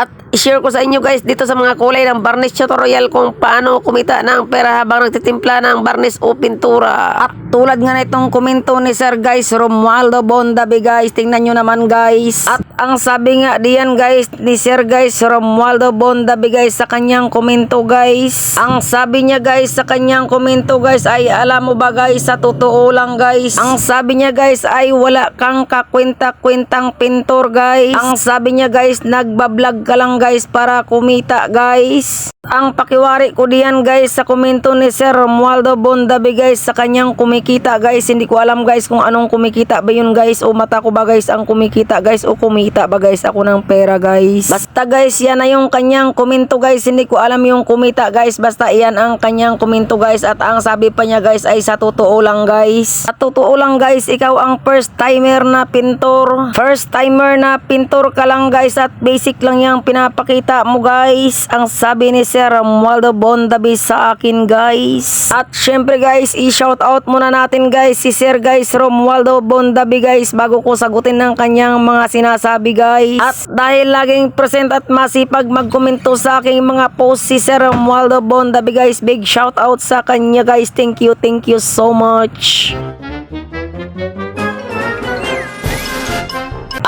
At i-share ko sa inyo guys dito sa mga kulay ng varnish tutorial kung paano kumita ng pera habang nagtitimpla ng varnish o pintura. At tulad nga na itong komento ni Sir guys, Romualdo Bondabi guys, tingnan nyo naman guys. At ang sabi nga diyan guys ni Sir guys, Romualdo Bondabi guys sa kanyang komento guys. Ang sabi niya guys sa kanyang komento guys ay alam mo ba guys sa totoo lang guys. Ang sabi niya guys ay wala kang kakwenta-kwentang pintor guys. Ang sabi niya guys nagbablog ka lang guys para kumita guys. Ang pakiwari ko diyan guys sa komento ni Sir Romualdo Bondabi guys sa kanyang kumikita guys. Hindi ko alam guys kung anong kumikita ba yun guys o mata ko ba guys ang kumikita guys o kumita ba guys ako ng pera guys. Basta guys yan na yung kanyang komento guys. Hindi ko alam yung kumita guys. Basta iyan ang kanyang komento guys at ang sabi pa niya guys ay sa totoo lang guys. Sa totoo lang guys ikaw ang first timer na pintor. First timer na pintor ka lang guys at basic lang yung pinapakita mo guys. Ang sabi ni Sir Romualdo Bondabi sa akin guys. At syempre guys, i-shout out muna natin guys si Sir guys Romualdo Bondabi guys bago ko sagutin ng kanyang mga sinasabi guys. At dahil laging present at masipag magkomento sa aking mga post si Sir Romualdo Bondabi guys, big shout out sa kanya guys. Thank you, thank you so much.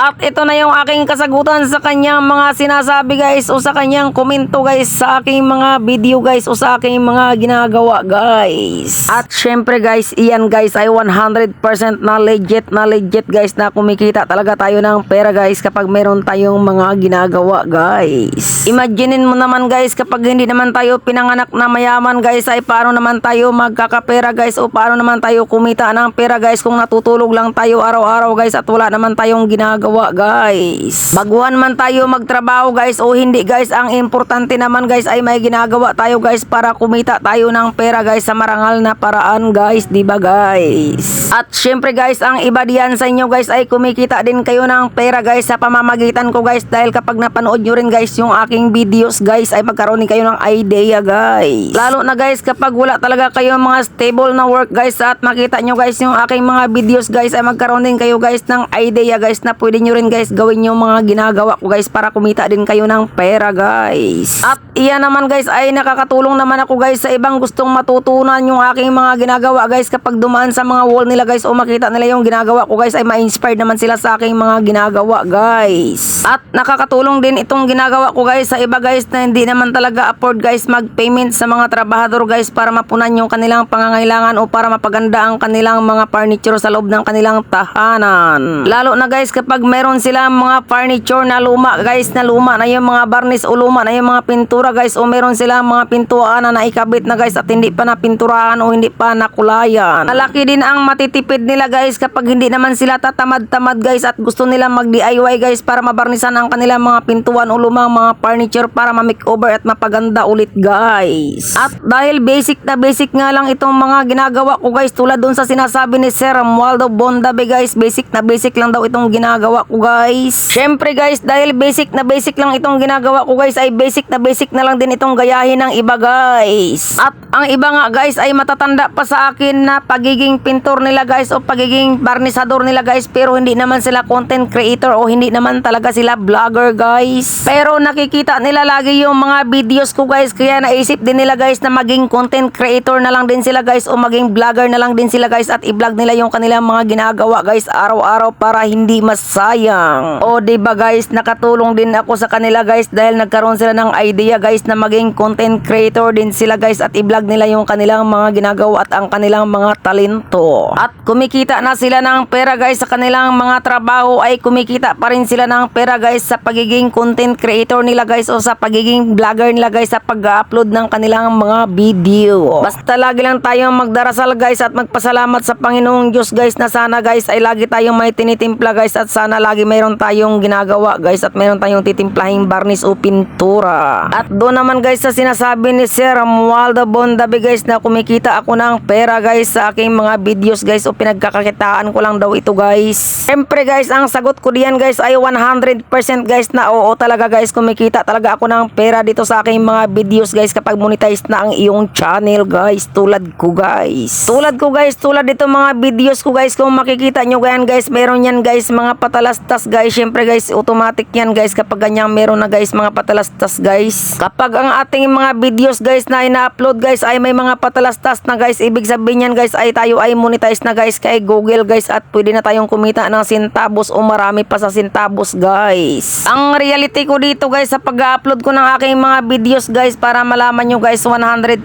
At ito na yung aking kasagutan sa kanyang mga sinasabi guys o sa kanyang komento guys sa aking mga video guys o sa aking mga ginagawa guys. At syempre guys, iyan guys ay 100% na legit na legit guys na kumikita talaga tayo ng pera guys kapag meron tayong mga ginagawa guys. Imaginein mo naman guys kapag hindi naman tayo pinanganak na mayaman guys ay paano naman tayo magkakapera guys o paano naman tayo kumita ng pera guys kung natutulog lang tayo araw-araw guys at wala naman tayong ginagawa guys. Baguhan man tayo magtrabaho guys o hindi guys, ang importante naman guys ay may ginagawa tayo guys para kumita tayo ng pera guys sa marangal na paraan guys, di ba guys? At syempre guys, ang iba diyan sa inyo guys ay kumikita din kayo ng pera guys sa pamamagitan ko guys dahil kapag napanood nyo rin guys yung aking videos guys ay magkaroon din kayo ng idea guys. Lalo na guys kapag wala talaga kayo mga stable na work guys at makita nyo guys yung aking mga videos guys ay magkaroon din kayo guys ng idea guys na pwede nyo rin guys gawin yung mga ginagawa ko guys para kumita din kayo ng pera guys. At iyan naman guys ay nakakatulong naman ako guys sa ibang gustong matutunan yung aking mga ginagawa guys kapag dumaan sa mga wall nila guys o makita nila yung ginagawa ko guys ay ma-inspired naman sila sa aking mga ginagawa guys. At nakakatulong din itong ginagawa ko guys sa iba guys na hindi naman talaga afford guys mag-payment sa mga trabahador guys para mapunan yung kanilang pangangailangan o para mapaganda ang kanilang mga furniture sa loob ng kanilang tahanan. Lalo na guys kapag meron sila mga furniture na luma guys na luma na yung mga barnis o luma na yung mga pintura guys o meron sila mga pintuan na naikabit na guys at hindi pa napinturahan o hindi pa nakulayan. Malaki din ang matitipid nila guys kapag hindi naman sila tatamad-tamad guys at gusto nila mag-DIY guys para mabarnisan ang kanilang mga pintuan o lumang mga furniture para ma-makeover at mapaganda ulit guys. At dahil basic na basic nga lang itong mga ginagawa ko guys tulad dun sa sinasabi ni Sir Romualdo Bondabe guys basic na basic lang daw itong ginagawa ko guys. Syempre guys dahil basic na basic lang itong ginagawa ko guys ay basic na basic na lang din itong gayahin ng iba guys. At ang iba nga guys ay matatanda pa sa akin na pagiging pintor nila guys o pagiging barnisador nila guys pero hindi naman sila content creator o hindi naman talaga sila vlogger guys. Pero nakikita nila lagi yung mga videos ko guys kaya naisip din nila guys na maging content creator na lang din sila guys o maging vlogger na lang din sila guys at i-vlog nila yung kanilang mga ginagawa guys araw-araw para hindi masayang. O ba guys nakatulong din ako sa kanila guys dahil nagkaroon sila ng idea guys na maging content creator din sila guys at i-vlog nila yung kanilang mga ginagawa at ang kanilang mga talento. At kumikita na sila ng pera guys sa kanilang mga trabaho ay kumikita pa rin sila ng pera guys sa pagiging content creator nila guys o sa pagiging vlogger nila guys sa pag-upload ng kanilang mga video. Basta lagi lang tayong magdarasal guys at magpasalamat sa Panginoong Diyos guys na sana guys ay lagi tayong may tinitimpla guys at sana lagi mayroon tayong ginagawa guys at mayroon tayong titimplahing barnis o pintura. At doon naman guys sa sinasabi ni Sir Romualdo Bondabe guys na kumikita ako ng pera guys sa aking mga videos guys o pinagkakakitaan ko lang daw ito guys. Siyempre guys ang sagot ko diyan guys ay 100% guys na oo talaga guys kumikita talaga ako ng pera dito sa aking mga videos guys kapag monetize na ang iyong channel guys tulad ko guys. Tulad ko guys tulad dito mga videos ko guys kung makikita nyo ganyan guys meron yan guys mga patala patalastas guys. Syempre guys, automatic yan guys kapag ganyan meron na guys mga patalastas guys. Kapag ang ating mga videos guys na ina-upload guys ay may mga patalastas na guys, ibig sabihin yan guys ay tayo ay monetize na guys kay Google guys at pwede na tayong kumita ng sintabos o marami pa sa sintabos guys. Ang reality ko dito guys sa pag-upload ko ng aking mga videos guys para malaman nyo guys 100%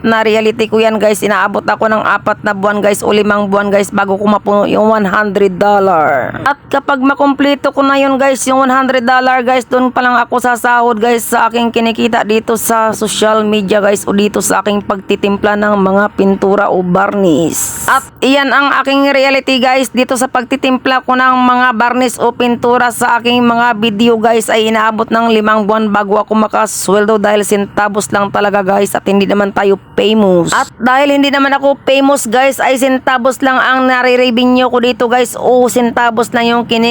na reality ko yan guys. Inaabot ako ng apat na buwan guys o limang buwan guys bago ko mapuno yung 100 dollar. At kapag makumpleto ko na yun guys yung 100 dollar guys doon pa lang ako sasahod guys sa aking kinikita dito sa social media guys o dito sa aking pagtitimpla ng mga pintura o barnis. At iyan ang aking reality guys dito sa pagtitimpla ko ng mga barnis o pintura sa aking mga video guys ay inaabot ng limang buwan bago ako makasweldo dahil sintabos lang talaga guys at hindi naman tayo famous. At dahil hindi naman ako famous guys ay sintabos lang ang nare-revenue ko dito guys o sintabos lang yung kinikita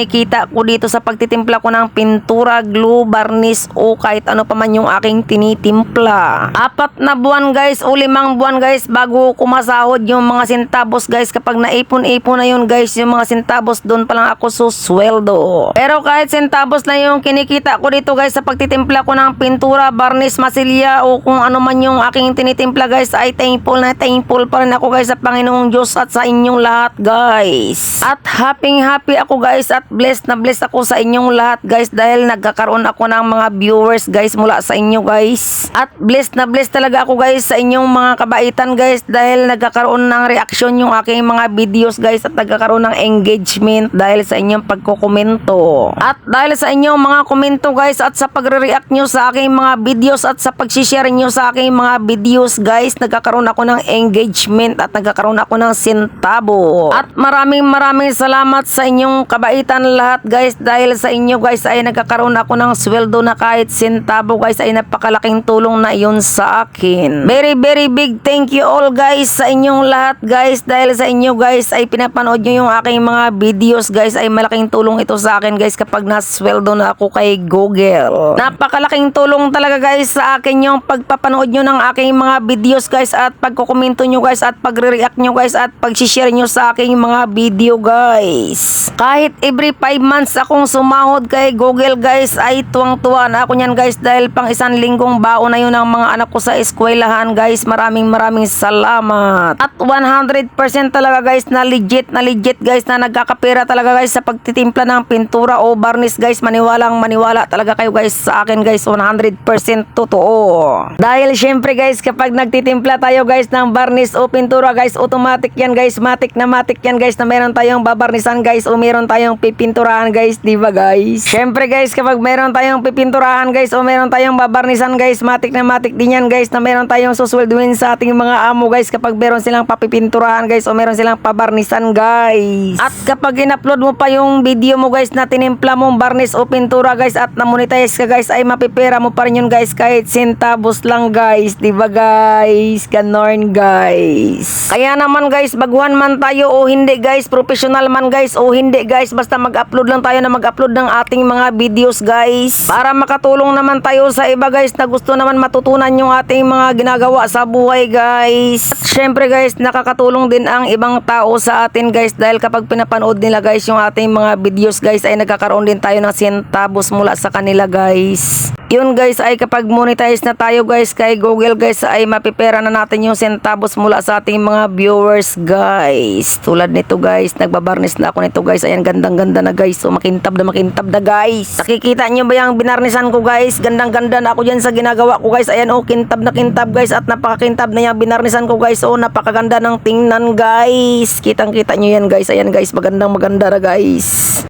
ko dito sa pagtitimpla ko ng pintura, glue, barnis o kahit ano pa man yung aking tinitimpla. Apat na buwan guys o limang buwan guys bago ko masahod yung mga sintabos guys kapag naipon-ipon na yun guys yung mga sintabos doon pa lang ako susweldo. Pero kahit sintabos na yung kinikita ko dito guys sa pagtitimpla ko ng pintura, barnis, masilya o kung ano man yung aking tinitimpla guys ay thankful na thankful pa rin ako guys sa Panginoong Diyos at sa inyong lahat guys. At happy happy ako guys at blessed na blessed ako sa inyong lahat guys dahil nagkakaroon ako ng mga viewers guys mula sa inyo guys. At blessed na blessed talaga ako guys sa inyong mga kabaitan guys dahil nagkakaroon ng reaksyon yung aking mga videos guys at nagkakaroon ng engagement dahil sa inyong pagkokomento. At dahil sa inyong mga komento guys at sa pagre-react nyo sa aking mga videos at sa pag-share nyo sa aking mga videos guys nagkakaroon ako ng engagement at nagkakaroon ako ng sintabo. At maraming maraming salamat sa inyong kabaitan lahat guys dahil sa inyo guys ay nagkakaroon ako ng sweldo na kahit sintabo guys ay napakalaking tulong na iyon sa akin. Very very big thank you all guys sa inyong lahat guys dahil sa inyo guys ay pinapanood nyo yung aking mga videos guys ay malaking tulong ito sa akin guys kapag nasweldo na ako kay Google. Napakalaking tulong talaga guys sa akin yung pagpapanood nyo ng aking mga videos guys at pagkukomento nyo guys at pagre-react nyo guys at pag-share nyo sa aking mga video guys. Kahit every 5 months akong sumahod kay Google guys ay tuwang-tuwa na ako niyan guys dahil pang isang linggong baon na yun ng mga anak ko sa eskwelahan guys. Maraming maraming salamat. At 100% talaga guys na legit na legit guys na nagkakapera talaga guys sa pagtitimpla ng pintura o barnis guys. Maniwalang maniwala talaga kayo guys sa akin guys 100% totoo. Dahil syempre guys kapag nagtitimpla tayo guys ng barnis o pintura guys automatic yan guys matik na matik yan guys na meron tayong babarnisan guys o meron tayong pipinturahan guys di ba guys? Syempre guys kapag meron tayong pipinturahan guys o meron tayong babarnisan guys matik na matik din yan guys na meron tayong suswelduin sa ating mga amo guys kapag meron silang papipinturahan guys o meron silang pabarnisan guys. At kapag in-upload mo pa yung video mo guys na tinimpla mong barnis o pintura guys at na-monetize ka guys ay mapipera mo pa rin yun guys kahit centavos lang guys. Di ba guys? Ganon guys. Kaya naman guys baguhan man tayo o hindi guys professional man guys o hindi guys basta mag-upload lang tayo na mag-upload ng ating mga videos guys para makatulong naman tayo sa iba guys na gusto naman matutunan yung ating mga ginagawa sa buhay guys. At syempre guys nakakatulong din ang ibang tao sa atin guys dahil kapag pinapanood nila guys yung ating mga videos guys ay nagkakaroon din tayo ng centavos mula sa kanila guys. Yun guys ay kapag monetize na tayo guys kay Google guys ay mapipera na natin yung centavos mula sa ating mga viewers guys. Tulad nito guys, nagbabarnis na ako nito guys. Ayan gandang ganda na guys. So makintab na makintab na guys. Nakikita nyo ba yung binarnisan ko guys? Gandang ganda na ako dyan sa ginagawa ko guys. Ayan oh, kintab na kintab guys at napakakintab na yung binarnisan ko guys. Oh, napakaganda ng tingnan guys. Kitang kita nyo yan guys. Ayan guys, magandang maganda na guys.